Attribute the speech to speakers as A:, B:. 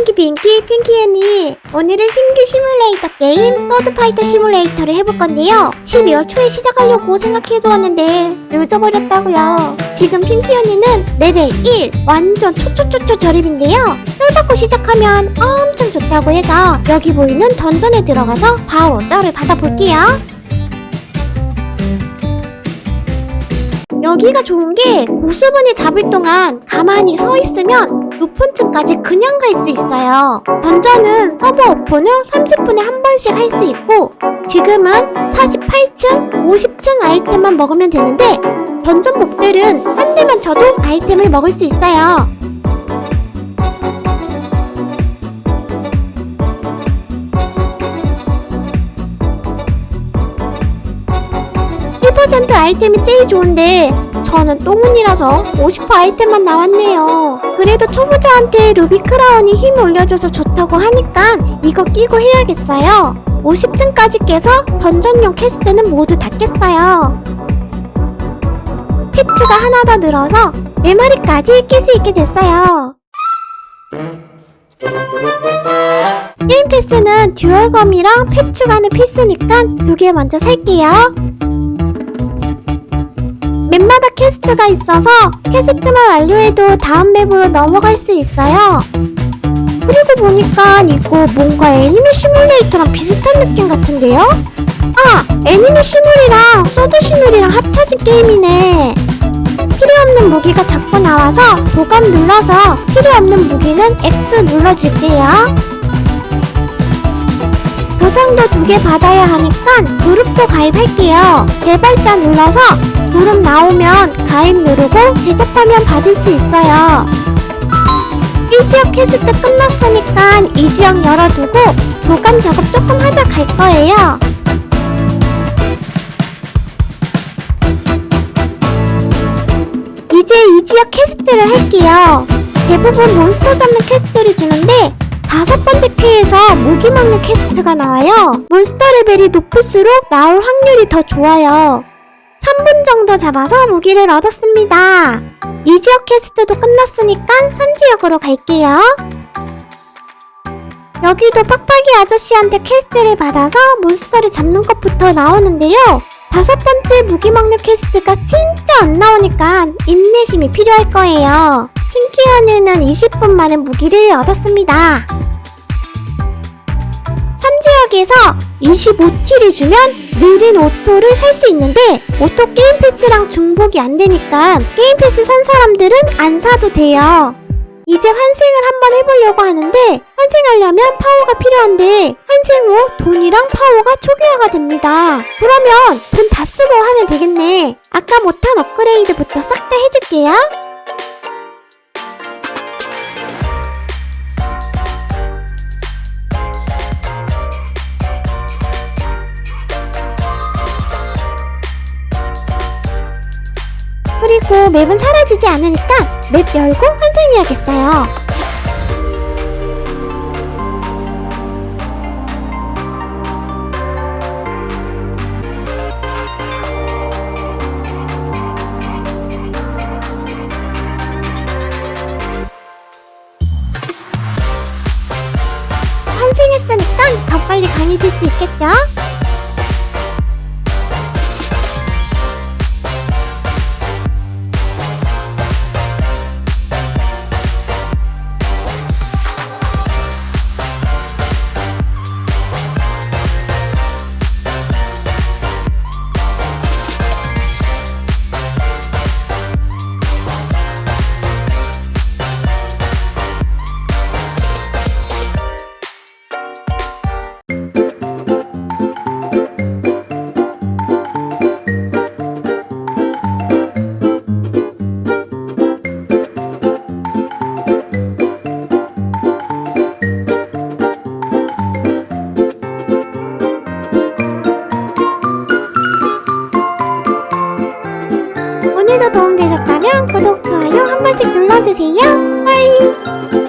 A: 핑키 핑키 핑키 언니. 오늘은 신규 시뮬레이터 게임 서드파이터 시뮬레이터를 해볼 건데요. 12월 초에 시작하려고 생각해두었는데 늦어버렸다고요. 지금 핑키 언니는 레벨 1 완전 초초초초 저립인데요. 썰 받고 시작하면 엄청 좋다고 해서 여기 보이는 던전에 들어가서 바로 쩔을 받아볼게요. 여기가 좋은 게 고수분이 잡을 동안 가만히 서 있으면 높은 층까지 그냥 갈 수 있어요. 던전은 서버 오픈 후 30분에 한 번씩 할 수 있고 지금은 48층, 50층 아이템만 먹으면 되는데 던전 몹들은 한 대만 쳐도 아이템을 먹을 수 있어요. 1% 아이템이 제일 좋은데 저는 똥운이라서 50% 아이템만 나왔네요. 그래도 초보자한테 루비 크라운이 힘 올려줘서 좋다고 하니까 이거 끼고 해야겠어요. 50층까지 깨서 던전용 캐스트는 모두 다 깼어요. 캡츠가 하나 더 늘어서 4마리까지 깰수 있게 됐어요. 게임 패스는 듀얼검이랑 펫 추가는 필수니까 두 개 먼저 살게요. 맵마다 퀘스트가 있어서 퀘스트만 완료해도 다음 맵으로 넘어갈 수 있어요. 그리고 보니까 이거 뭔가 애니메 시뮬레이터랑 비슷한 느낌 같은데요? 아! 애니메 시뮬이랑 소드 시뮬이랑 합쳐진 게임이네. 필요 없는 무기가 자꾸 나와서 보관 눌러서 필요 없는 무기는 X 눌러줄게요. 보상도 두 개 받아야 하니까 그룹도 가입할게요. 개발자 눌러서 그룹 나오면 가입 누르고 제작하면 받을 수 있어요. 1지역 퀘스트 끝났으니까 2지역 열어두고 보관 작업 조금 하다 갈 거예요. 이제 2지역 퀘스트를 할게요. 대부분 몬스터 잡는 퀘스트를 주는데 다섯 번째 퀘에서 무기 먹는 퀘스트가 나와요. 몬스터 레벨이 높을수록 나올 확률이 더 좋아요. 3분 정도 잡아서 무기를 얻었습니다. 2지역 퀘스트도 끝났으니까 3지역으로 갈게요. 여기도 빡빡이 아저씨한테 퀘스트를 받아서 몬스터를 잡는 것부터 나오는데요. 다섯 번째 무기 먹는 퀘스트가 진짜 안 나오니까 인내심이 필요할 거예요. 핑키언니는 20분 만에 무기를 얻었습니다. 3지역에서 25티를 주면 느린 오토를 살 수 있는데 오토 게임 패스랑 중복이 안 되니까 게임 패스 산 사람들은 안 사도 돼요. 이제 환생을 한번 해보려고 하는데 환생하려면 파워가 필요한데 환생 후 돈이랑 파워가 초기화가 됩니다. 그러면 돈 다 쓰고 하면 되겠네. 아까 못한 업그레이드부터 싹 다 해줄게요. 그리고 맵은 사라지지 않으니까 맵 열고 환생해야겠어요. 환생했으니까 더 빨리 강해질 수 있겠죠? 구독, 좋아요 한 번씩 눌러주세요. 빠이!